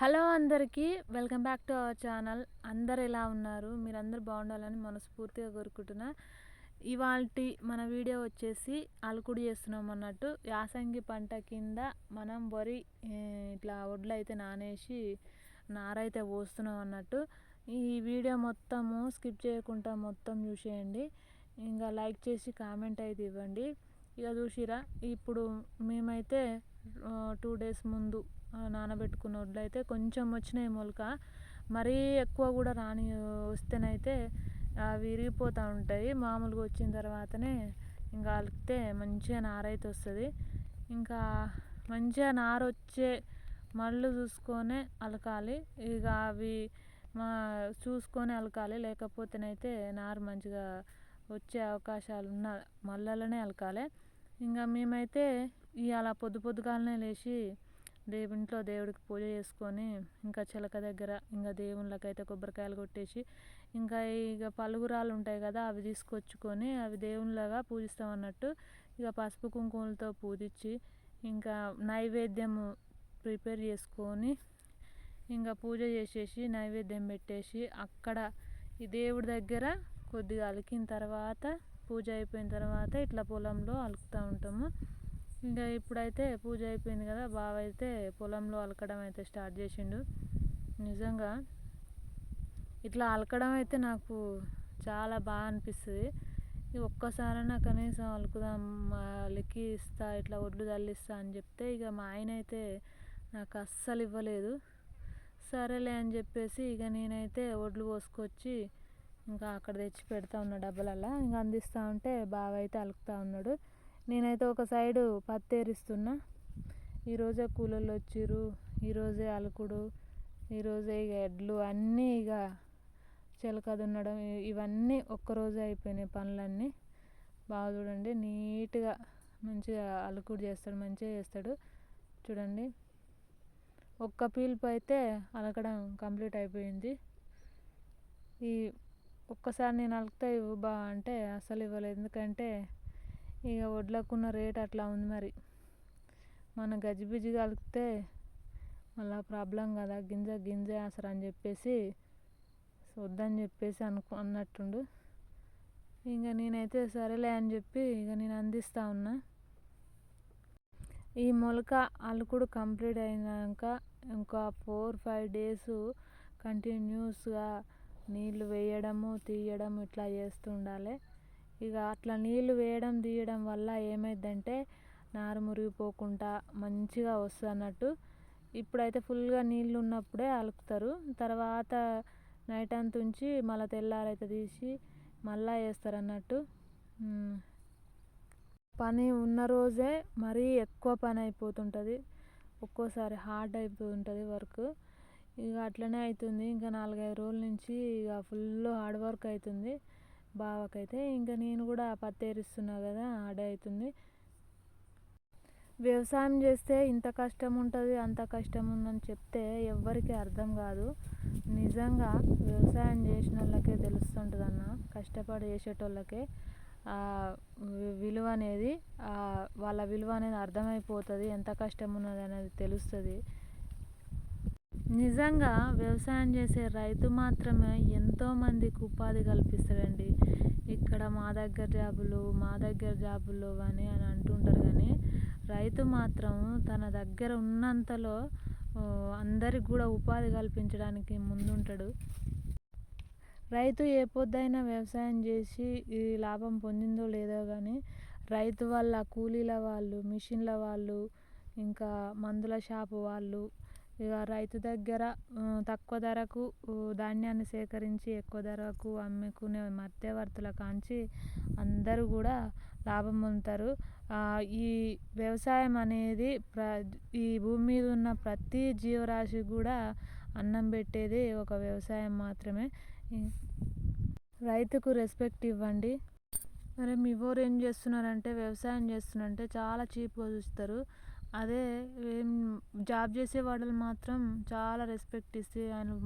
Hello అందరికీ welcome back to our channel. అందరు ఎలా ఉన్నారు? మీరందరూ బాగుండాలని మనస్ఫూర్తిగా కోరుకుంటున్నా. ఇవాళ మన వీడియో వచ్చేసి అలుకుడు చేస్తున్నాం అన్నట్టు. యాసంగి పంట కింద మనం వరి ఇట్లా వడ్లు అయితే నానేసి నారైతే పోస్తున్నాం అన్నట్టు. ఈ వీడియో మొత్తము స్కిప్ చేయకుండా మొత్తం చూసేయండి. ఇంకా లైక్ చేసి కామెంట్ అయితే ఇవ్వండి. ఇక చూసిరా ఇప్పుడు మేమైతే టూ డేస్ ముందు నానబెట్టుకున్న వడ్లు అయితే కొంచెం వచ్చినాయి మొలక. మరీ ఎక్కువ కూడా రాని వస్తేనైతే అవి విరిగిపోతూ ఉంటాయి. మామూలుగా వచ్చిన తర్వాతనే ఇంకా అలికితే మంచిగా నారైతే వస్తుంది. ఇంకా మంచిగా నార వచ్చే మళ్ళు చూసుకొని అలకాలి. ఇక అవి మా చూసుకొని అలకాలి. లేకపోతేనైతే నారు మంచిగా వచ్చే అవకాశాలు ఉన్న మళ్ళలనే అలకాలి. ఇంకా మేమైతే ఇవాళ పొద్దు పొద్దుగాలనే లేచి దేవుంట్లో దేవుడికి పూజ చేసుకొని ఇంకా చిలక దగ్గర ఇంకా దేవుళ్ళకైతే కొబ్బరికాయలు కొట్టేసి ఇంకా ఇక పలుగురాలు ఉంటాయి కదా అవి తీసుకొచ్చుకొని అవి దేవుళ్ళగా పూజిస్తాం అన్నట్టు ఇక పసుపు కుంకుమలతో పూజించి ఇంకా నైవేద్యం ప్రిపేర్ చేసుకొని ఇంకా పూజ చేసేసి నైవేద్యం పెట్టేసి అక్కడ ఈ దేవుడి దగ్గర కొద్దిగా అలికిన తర్వాత పూజ అయిపోయిన తర్వాత ఇట్లా పొలంలో అలుకుతూ ఉంటాము. ఇంకా ఇప్పుడైతే పూజ అయిపోయింది కదా బావ అయితే పొలంలో అలకడం అయితే స్టార్ట్ చేసిండు. నిజంగా ఇట్లా అలకడం అయితే నాకు చాలా బాగా అనిపిస్తుంది. ఇక ఒక్కసారైనా కనీసం అలుకుదాం అలికి ఇస్తా ఇట్లా ఒడ్లు తల్లిస్తా అని చెప్తే ఇక మా ఆయన అయితే నాకు అస్సలు ఇవ్వలేదు. సరేలే అని చెప్పేసి ఇక నేనైతే ఒడ్లు పోసుకొచ్చి ఇంకా అక్కడ తెచ్చి పెడతా ఉన్న డబ్బలల్లో ఇంకా అందిస్తూ ఉంటే బావ అయితే అలుకుతూ ఉన్నాడు. నేనైతే ఒక సైడు పత్తేరిస్తున్నా ఈరోజే కూలోళ్ళు వచ్చిర్రు ఈరోజే అలుకుడు ఈరోజే ఇక ఎడ్లు అన్నీ ఇక చిలక దున్నడం ఇవన్నీ ఒక్కరోజే అయిపోయినాయి పనులన్నీ. బాగా చూడండి నీట్గా మంచిగా అలుకుడు చేస్తాడు మంచిగా చేస్తాడు. చూడండి. ఒక్క పీల్పు అయితే అలకడం కంప్లీట్ అయిపోయింది. ఈ ఒక్కసారి నేను అలుకుతా ఇవ్వు బా అంటే అసలు ఇవ్వలేదు. ఎందుకంటే ఇక వడ్లకున్న రేట్ అట్లా ఉంది మరి. మన గజిబిజిగా అలికితే మళ్ళా ప్రాబ్లం కదా. గింజ గింజ అసలు అని చెప్పేసి వద్దని చెప్పేసి అనుకు అన్నట్టుండు. ఇంకా నేనైతే సరేలే అని చెప్పి ఇక నేను అందిస్తా ఉన్నా. ఈ మొలక అలుకుడు కంప్లీట్ అయినాక ఇంకా ఫోర్ ఫైవ్ డేస్ కంటిన్యూస్గా నీళ్ళు వేయడము తీయడం ఇట్లా చేస్తూ ఉండాలి. ఇక అట్లా నీళ్ళు వేయడం తీయడం వల్ల ఏమైందంటే నారు మురిగిపోకుండా మంచిగా వస్తుంది అన్నట్టు ఇప్పుడైతే ఫుల్గా నీళ్ళు ఉన్నప్పుడే అలుకుతారు. తర్వాత నైట్ అంతా ఉంచి మళ్ళీ తెల్లారైతే తీసి మళ్ళీ వేస్తారు అన్నట్టు పని ఉన్న రోజే మరీ ఎక్కువ పని అయిపోతుంటుంది. ఒక్కోసారి హార్డ్ అయిపోతుంటుంది వర్క్. ఇక అట్లనే అవుతుంది ఇంకా నాలుగైదు రోజుల నుంచి ఇక ఫుల్ హార్డ్ వర్క్ అవుతుంది బావకైతే ఇంకా నేను కూడా పత్తి ఏరుస్తున్నా కదా ఆడే అవుతుంది వ్యవసాయం చేస్తే ఇంత కష్టం ఉంటుంది అంత కష్టం ఉందని చెప్తే ఎవ్వరికి అర్థం కాదు. నిజంగా వ్యవసాయం చేసిన వాళ్ళకే తెలుస్తుంటుంది అన్న కష్టపడి చేసేటోళ్ళకే ఆ విలువ అనేది వాళ్ళ విలువ అనేది అర్థమైపోతుంది ఎంత కష్టం ఉన్నది అనేది తెలుస్తుంది. నిజంగా వ్యవసాయం చేసే రైతు మాత్రమే ఎంతోమందికి ఉపాధి కల్పిస్తాడండి. ఇక్కడ మా దగ్గర జాబులు మా దగ్గర జాబులు అని అని అంటుంటారు కానీ రైతు మాత్రం తన దగ్గర ఉన్నంతలో అందరికి కూడా ఉపాధి కల్పించడానికి ముందుంటాడు. రైతు ఏ పొద్దైనా వ్యవసాయం చేసి ఈ లాభం పొందిందో లేదో కానీ రైతు వల్ల కూలీల వాళ్ళు మిషన్ల వాళ్ళు ఇంకా మందుల షాపు వాళ్ళు ఇక రైతు దగ్గర తక్కువ ధరకు ధాన్యాన్ని సేకరించి ఎక్కువ ధరకు అమ్ముకునే మధ్యవర్తుల కాంచి అందరూ కూడా లాభం పొందుతారు. ఈ వ్యవసాయం అనేది ప్ర ఈ భూమి మీద ఉన్న ప్రతి జీవరాశి కూడా అన్నం పెట్టేది ఒక వ్యవసాయం మాత్రమే. రైతుకు రెస్పెక్ట్ ఇవ్వండి. మరి మీ ఊరు ఏం చేస్తున్నారంటే వ్యవసాయం చేస్తున్నారంటే చాలా చీప్గా చూస్తారు. అదే జాబ్ చేసే వాళ్ళు మాత్రం చాలా రెస్పెక్ట్ ఇస్తే ఆయన మా-